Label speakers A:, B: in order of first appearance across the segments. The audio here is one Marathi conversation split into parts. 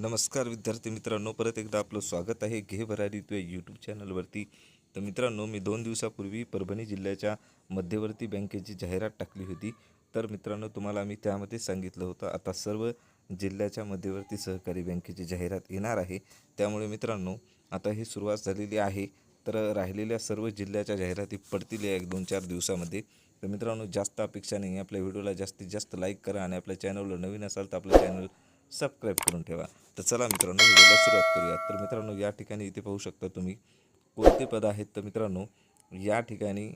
A: नमस्कार विद्यार्थी मित्रांनो परत एकदा आपलं स्वागत आहे घे भरारी तू यूट्यूब चॅनलवरती तर मित्रांनो मी दोन दिवसापूर्वी परभणी जिल्ह्याच्या मध्यवर्ती बँकेची जाहिरात टाकली होती. तर मित्रांनो तुम्हाला मी त्यामध्ये सांगितलं होतं आता सर्व जिल्ह्याच्या मध्यवर्ती सहकारी बँकेची जाहिरात येणार आहे. त्यामुळे मित्रांनो आता ही सुरुवात झालेली आहे. तर राहिलेल्या सर्व जिल्ह्याच्या जाहिराती पडतील या एक दोन चार दिवसामध्ये. तर मित्रांनो जास्त अपेक्षा नाही. आपल्या व्हिडिओला जास्तीत जास्त लाईक करा आणि आपल्या चॅनलवर नवीन असाल तर आपलं चॅनल सबस्क्राईब करून ठेवा. तर चला मित्रांनो व्हिडिओला सुरुवात करूया तर मित्रांनो या ठिकाणी इथे पाहू शकता तुम्ही कोणते पद आहेत. तर मित्रांनो या ठिकाणी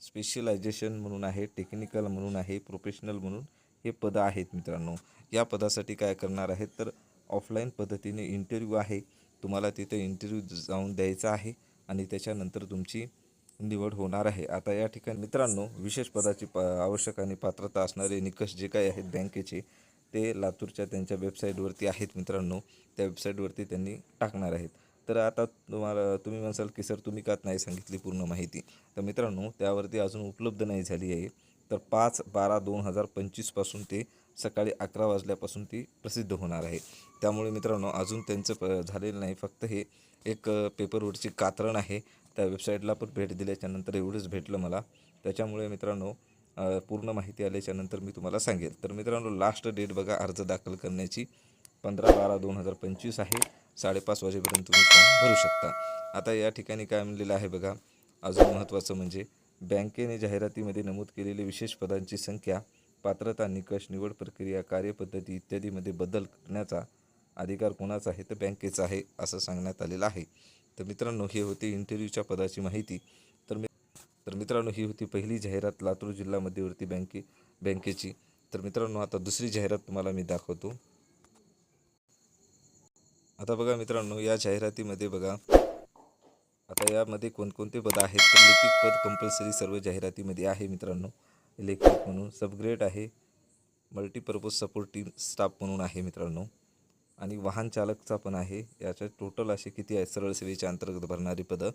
A: स्पेशलायझेशन म्हणून आहे टेक्निकल म्हणून आहे प्रोफेशनल म्हणून हे पदं आहेत मित्रांनो. या पदासाठी काय करणार आहेत तर ऑफलाईन पद्धतीने इंटरव्ह्यू आहे. तुम्हाला तिथे इंटरव्ह्यू जाऊन द्यायचा आहे आणि त्याच्यानंतर तुमची निवड होणार आहे. आता या ठिकाणी मित्रांनो विशेष पदाची प आवश्यक आणि पात्रता असणारे निकष जे काही आहेत बँकेचे ते लातूरच्या त्यांच्या वेबसाईटवरती आहेत मित्रांनो. त्या वेबसाईटवरती त्यांनी टाकणार आहेत. तर आता तुम्हाला तुम्ही म्हणसाल की सर तुम्ही कात नाही सांगितली पूर्ण माहिती? तर मित्रांनो त्यावरती अजून उपलब्ध नाही झाली आहे. तर पाच बारा दोन हजार पंचवीसपासून ते सकाळी अकरा वाजल्यापासून ती प्रसिद्ध होणार आहे. त्यामुळे मित्रांनो अजून त्यांचं प झालेलं नाही. फक्त हे एक पेपरवरची कात्रण आहे. त्या वेबसाईटला पण भेट दिल्याच्यानंतर एवढंच भेटलं मला. त्याच्यामुळे मित्रांनो पूर्ण माहिती आल्याच्यानंतर मी तुम्हाला सांगेल. तर मित्रांनो लास्ट डेट बघा अर्ज दाखल करण्याची. पंधरा बारा दोन हजार पंचवीस आहे. साडेपाच वाजेपर्यंत तुम्ही फॉर्म भरू शकता. आता या ठिकाणी काय म्हणलेलं आहे बघा अजून महत्त्वाचं म्हणजे बँकेने जाहिरातीमध्ये नमूद केलेली विशेष पदांची संख्या पात्रता निकष निवड प्रक्रिया कार्यपद्धती इत्यादीमध्ये बदल करण्याचा अधिकार कोणाचा आहे? तर बँकेचा आहे असं सांगण्यात आलेलं आहे. तर मित्रांनो हे होते इंटरव्ह्यूच्या पदाची माहिती. तर मी तर मित्रांनो ही होती पहिली जाहिरात लातूर जिल्हा मध्यवर्ती बँके बँकेची. तर मित्रांनो आता दुसरी जाहिरात तुम्हाला मी दाखवतो. आता बघा मित्रांनो या जाहिरातीमध्ये बघा आता यामध्ये कोणकोणते पद आहेत? तर लिखित पद कंपल्सरी सर्व जाहिरातीमध्ये आहे मित्रांनो. इलेक्ट्रिक म्हणून सबग्रेड आहे. मल्टीपर्पज सपोर्ट टीम स्टाफ म्हणून आहे मित्रांनो. आणि वाहन चालकचा पण आहे. याच्या टोटल असे किती आहे सरळ सेवेच्या अंतर्गत भरणारी पदं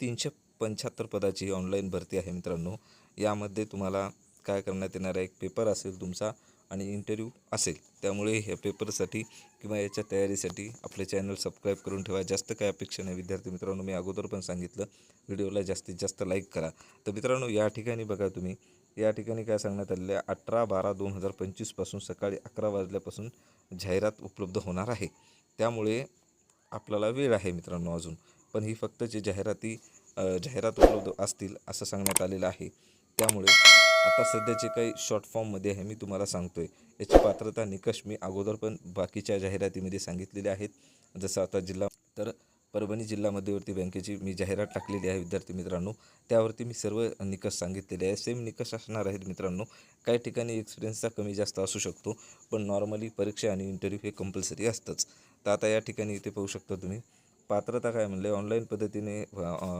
A: तीनशे पंच्याहत्तर पदाची ऑनलाईन भरती आहे मित्रांनो. यामध्ये तुम्हाला काय करण्यात येणार आहे एक पेपर असेल तुमचा आणि इंटरव्ह्यू असेल. त्यामुळे ह्या पेपरसाठी किंवा याच्या तयारीसाठी आपले चॅनल सबस्क्राईब करून ठेवा. जास्त काय अपेक्षा नाही विद्यार्थी मित्रांनो. मी अगोदर पण सांगितलं व्हिडिओला जास्तीत जास्त लाईक करा. तर मित्रांनो या ठिकाणी बघा तुम्ही. या ठिकाणी काय सांगण्यात आलेलं आहे? अठरा बारा दोन हजार पंचवीसपासून सकाळी अकरा वाजल्यापासून जाहिरात उपलब्ध होणार आहे. त्यामुळे आपल्याला वेळ आहे मित्रांनो अजून. पण ही फक्त जे जाहिराती जाहिरात उपलब्ध असतील असं सांगण्यात आलेलं आहे. त्यामुळे आता सध्याचे काही शॉर्ट फॉर्ममध्ये आहे मी तुम्हाला सांगतो आहे याची पात्रता निकष मी अगोदर पण बाकीच्या जाहिरातीमध्ये सांगितलेले आहेत. जसं आता जिल्हा तर परभणी जिल्हा मध्यवर्ती बँकेची मी जाहिरात टाकलेली आहे विद्यार्थी मित्रांनो. त्यावरती मी सर्व निकष सांगितलेले आहे सेम निकष असणार आहेत मित्रांनो. काही ठिकाणी एक्सपिरियन्सचा कमी जास्त असू शकतो पण नॉर्मली परीक्षा आणि इंटरव्ह्यू हे कंपल्सरी असतंच. तर आता या ठिकाणी इथे पाहू शकता तुम्ही. पात्रता काय म्हणले? ऑनलाईन पद्धतीने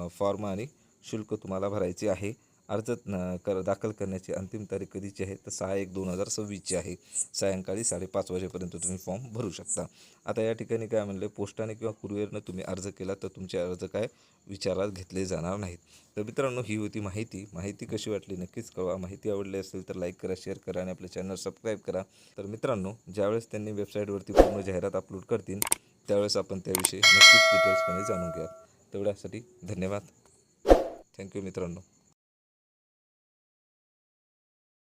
A: फॉर्म आणि शुल्क तुम्हाला भरायचे आहे. अर्ज न- कर दाखल करण्याची अंतिम तारीख कधीची आहे? तर सहा एक दोन हजार सव्वीसची आहे. सायंकाळी साडेपाच वाजेपर्यंत तुम्ही फॉर्म भरू शकता. आता या ठिकाणी काय म्हणले? पोस्टाने किंवा कुरिअरनं तुम्ही अर्ज केला तर तुमचे अर्ज काय? विचारात घेतले जाणार नाहीत. तर मित्रांनो ही होती माहिती. माहिती कशी वाटली नक्कीच कळवा. माहिती आवडली असेल तर लाईक करा शेअर करा आणि आपलं चॅनल सबस्क्राईब करा. तर मित्रांनो ज्यावेळेस त्यांनी वेबसाईटवरती पूर्ण जाहिरात अपलोड करतील त्यावेळेस आपण त्याविषयी नक्कीच डिटेल्सपणे जाणून घ्या तेवढ्यासाठी धन्यवाद. थँक्यू मित्रांनो.